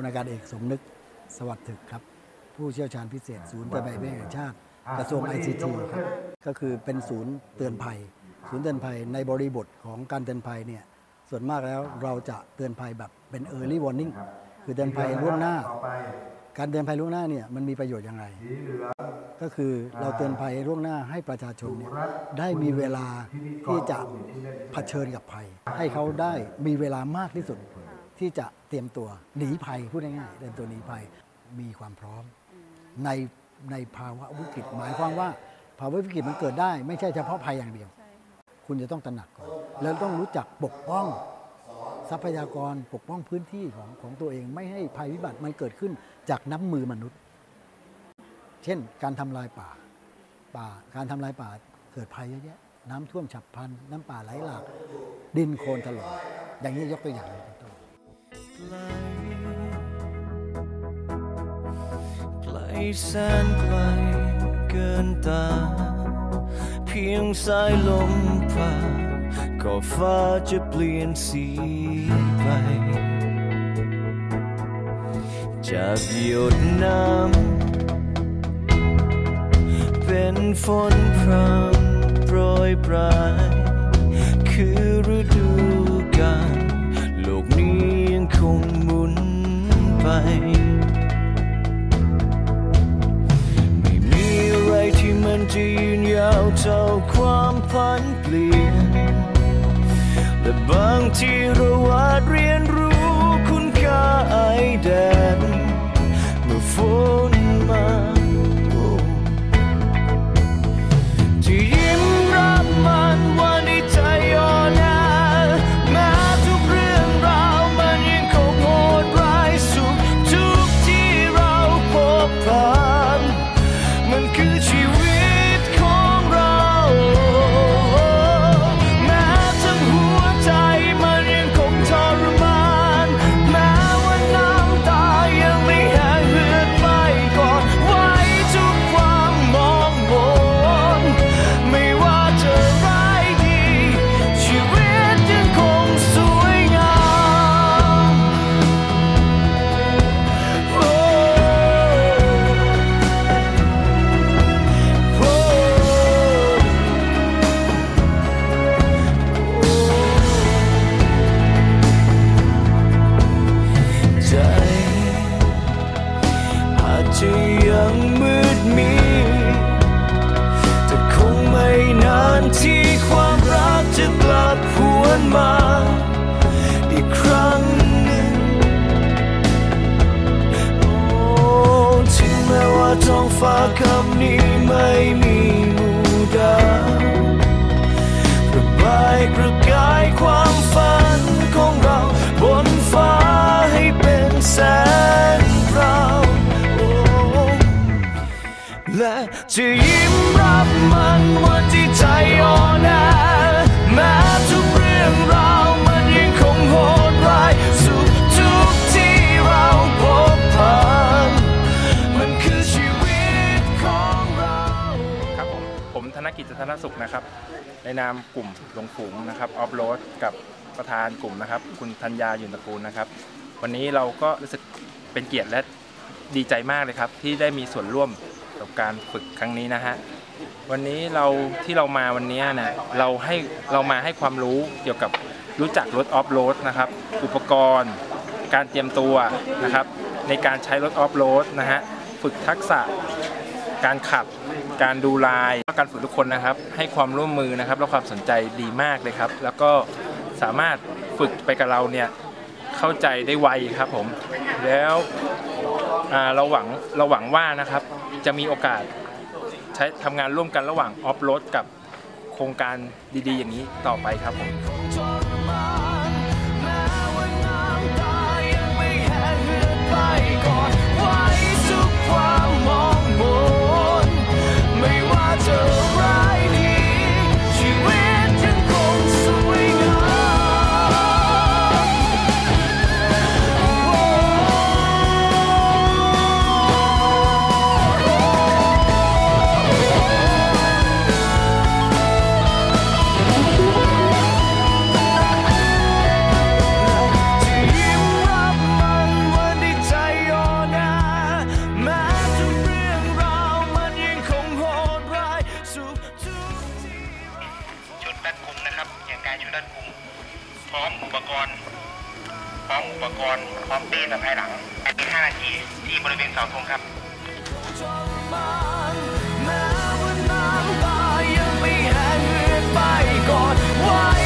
ลอากาศเอกสมนึกสวัสดิ์ถึกครับ ผู้เชี่ยวชาญพิเศษ ศูนย์เตือนภัยแห่งชาติ กระทรวง ICT ครับก็คือเป็นศูนย์เตือนภัย ศูนย์เตือนภัยในบริบทของการเตือนภัยเนี่ยส่วนมากแล้วเราจะเตือนภัยแบบเป็น early warning คือเตือนภัยล่วงหน้า การเตือนภัยล่วงหน้าเนี่ยมันมีประโยชน์อย่างไร ก็คือเราเตือนภัยล่วงหน้าให้ประชาชนเนี่ยได้มีเวลาที่จะเผชิญกับภัย ให้เขาได้มีเวลามากที่สุด ที่จะเตรียมตัวหนีภัยพูดง่ายๆเตรียมตัวหนีภัยมีความพร้อม ในในภาวะวิกฤตหมายความว่าภาวะวิกฤตมันเกิดได้ ไม่ใช่เฉพาะภัยอย่างเดียว คุณจะต้องตระหนักก่อนแล้วต้องรู้จักปกป้องทรัพยากรปกป้องพื้นที่ของของตัวเองไม่ให้ภัยพิบัติมันเกิดขึ้นจากน้ำมือมนุษย์ เช่น การทำลายป่า ป่าการทำลายป่าเกิดภัยเยอะแยะ น้ำท่วมฉับพลัน น้ำป่าไหลหลาก ดินโคลนถล่มอย่างนี้ยกตัวอย่าง เป็นต้นไกลแสนไกลเกินตา เพียงสายลมผ่าก็ฟ้าจะเปลี่ยนสีไป จากหยดน้ำเป็นฝนพรำโปรยปลาย คือฤดู งหมุนไป ไม่มีอะไรที่มันจะยืนยาวเท่าความผันเปลี่ยน และบางทีเราอาจเรียนรู้คุณค่าไอแดนเมื่อฝน นมาอีกครั้งหนึ่งโอ้ถึงแม้ว่าท้องฟ้าคำนี้ไม่มีหมู่ดาวระบายประกายความฝันของเราบนฟ้าให้เป็นแสงพราวโอ้และจะยิ้มรับมันวันที่ใจอ่อนแอ ผมธนกิจจันทรสุขนะครับ ในนามกลุ่มหลงฝูงนะครับออฟโรดกับประธานกลุ่มนะครับ คุณธัญญายุนตระกูลนะครับ วันนี้เราก็รู้สึกเป็นเกียรติและดีใจมากเลยครับ ที่ได้มีส่วนร่วมกับการฝึกครั้งนี้นะฮะวันนี้เราที่เรามาวันนี้นะเราให้เรามาให้ความรู้เกี่ยวกับรู้จักรถออฟโรดนะครับ อุปกรณ์ การเตรียมตัวนะครับ ในการใช้รถออฟโรดนะฮะฝึกทักษะการขับ การดูลายการฝึกทุกคนนะครับ ให้ความร่วมมือนะครับและความสนใจดีมากเลยครับ แล้วก็สามารถฝึกไปกับเราเนี่ยเข้าใจได้ไวครับผม แล้วเราหวังเราหวังว่านะครับ จะมีโอกาสใช้ทำงานร่วมกันระหว่างออฟโรดกับโครงการดีๆ อย่างนี้ต่อไปครับผมทรม แต่ภายหลังภายใน5นาทีที่บริเวณเสาธงครับแม้ว่าน้ำตายังไม่แห้งเหือไปก่อน